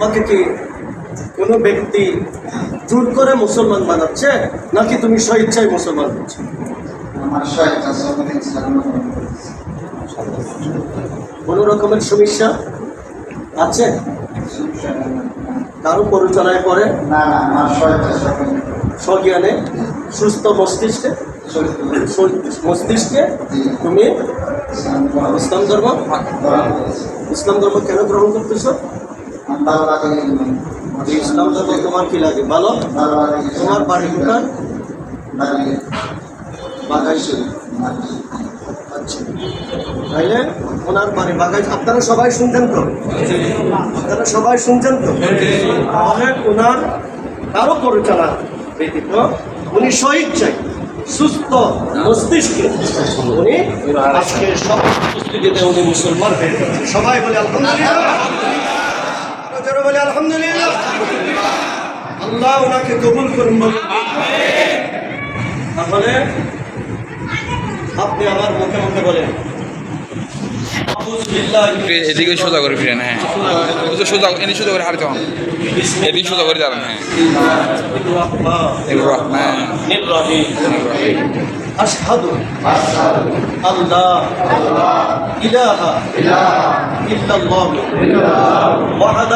তোমাকে কি কোনো ব্যক্তি জোর করে মুসলমান বানাচ্ছে নাকি তুমি স্বেচ্ছায় মুসলমান হচ্ছে? কোনো রকমের সমস্যা আছে? কারও পরিচালনায় পরে না না আমার স্বজ্ঞানে? সুস্থ মস্তিষ্কে? মস্তিষ্কে? তুমি? ইসলাম ধর্ম। ইসলাম ধর্ম কেন গ্রহণ করতেছো? আমার ভালো লাগে যে ইসলাম ধর্ম তোমার কি লাগে ভালো তোমার বাড়ি কোথায় আচ্ছা তাইলে ওনার বাড়ি বাগাই আপনারা সবাই শুনছেন তো আপনারা সবাই শুনছেন তো? তাহলে ওনার কারও পরিচালনা ব্যতীত উনি স্বইচ্ছায় সুস্থ মস্তিষ্কে উনি আজকে সব উপস্থিতিতে উনি মুসলমান হয়ে সবাই বলে আলহামদুলিল্লাহ আরো জোরে বলে আলহামদুলিল্লাহ আল্লাহ ওনাকে কবুল করুন বলুন। তাহলে আপনি আমার মুখে মুখে বলেন ফিরে- এদিকে সোজা করে ফিরেন হ্যাঁ ওই তো সোজা এদিকে সোজা করে হারতে হন এদিকে সোজা করে যাবেন হ্যাঁ রহমান أشهد أن لا إله إلا الله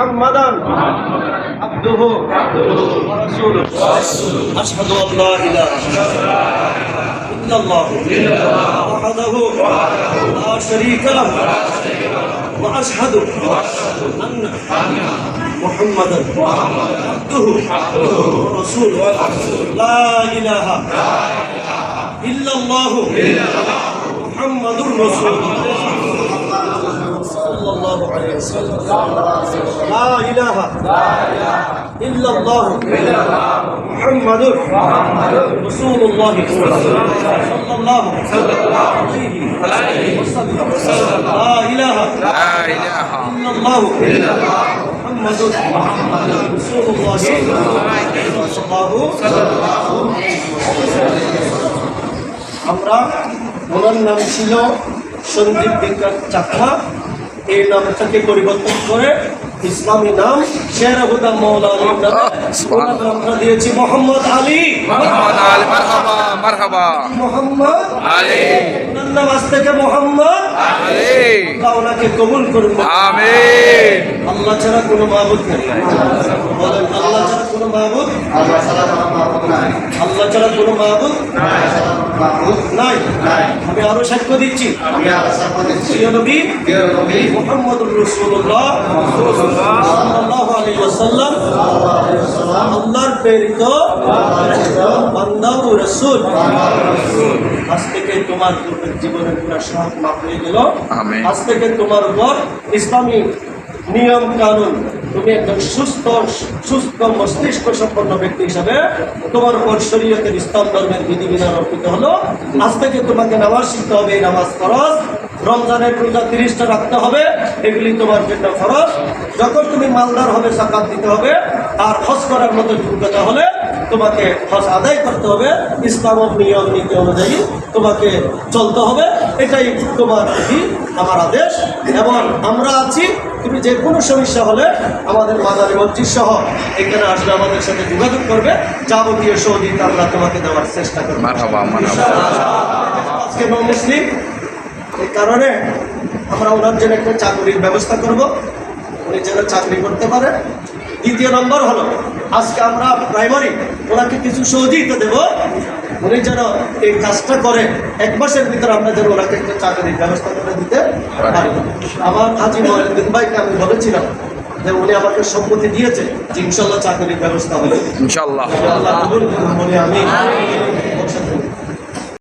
محمدا عبده ورسوله أشهد أن لا إله إلا الله وحده لا شريك له وأشهد أن محمدا عبده ورسوله لا إله إلا الله محمد رسول الله صلى الله عليه وسلم لا إله إلا الله محمد رسول الله صلى الله عليه وسلم لا إله لا إله إلا الله محمد رسول الله صلى الله আমরা ওনার নাম ছিল সন্দীপ বিজ্ঞান চাকমা এই নামটাকে পরিবর্তন করে ইসলামী নাম শেরহুদা মৌলানা দিয়েছি মোহাম্মদ আলী। মোহাম্মদ আলী মারহাবা মারহাবা। মোহাম্মদ নাম আজ থেকে মোহাম্মদ আল্লাহ ওনাকে কবুল করুন। আমিন। আল্লাহ ছাড়া কোনো মাহবুদ নেই। বলেন আল্লাহ কোনো মাহবুদ? আল্লাহ নাই। ছাড়া কোনো মাহবুদ? নাই। নাই। আমি আরও সাক্ষ্য দিচ্ছি। আমি করেছি প্রিয় নবী প্রিয় নবী মোহাম্মদুর রাসূলুল্লাহ সাল্লাল্লাহু আলাইহি ওয়াসাল্লাম আল্লাহর প্রেরিত বান্দা ও রাসূল। আজ থেকে তোমার জীবনের পুরো সব মাফ হয়ে গেল। আজ থেকে তোমার উপর ইসলামী নিয়ম কানুন। তুমি একজন সুস্থ সুস্থ মস্তিষ্ক সম্পন্ন ব্যক্তি হিসাবে তোমার উপর শরীয়তের ইসলাম ধর্মের বিধিবিধান অর্পিত হলো, আজ থেকে তোমাকে নামাজ শিখতে হবে, এই নামাজ খরচ রমজানের রোজা তিরিশটা রাখতে হবে, এগুলি তোমার জন্য খরচ যখন তুমি মালদার হবে সাকাত দিতে হবে, আর হজ করার মতো যোগ্যতা হলে তোমাকে হজ আদায় করতে হবে। ইসলামের নিয়ম, নীতি অনুযায়ী তোমাকে চলতে হবে। এটাই তোমার আমার আদেশ। এবং আমরা আছি তুমি যে কোনো সমস্যা হলে আমাদের মাদারি মসজিদ সহ এখানে আসলে আমাদের সাথে যোগাযোগ করবে। যাবতীয় সহযোগিতা আমরা তোমাকে দেওয়ার চেষ্টা করব। আজকে নন মুসলিম এই কারণে আমরা ওনার জন্য একটা চাকরির ব্যবস্থা করব। উনি যেন চাকরি করতে পারে। দ্বিতীয় নম্বর হলো আজকে আমরা প্রাইমারি ওনাকে কিছু সহযোগিতা দেব। উনি যেন এই কাজটা করে এক মাসের ভিতরে আমরা যেন ওনাকে একটা চাকরির ব্যবস্থা করে দিতে পারি আমার হাজি মহিউদ্দিন ভাইকে আমি বলেছিলাম যে উনি আমাকে সম্মতি দিয়েছে যে ইনশাল্লাহ চাকরির ব্যবস্থা হবে। ইনশাল্লাহ। আমি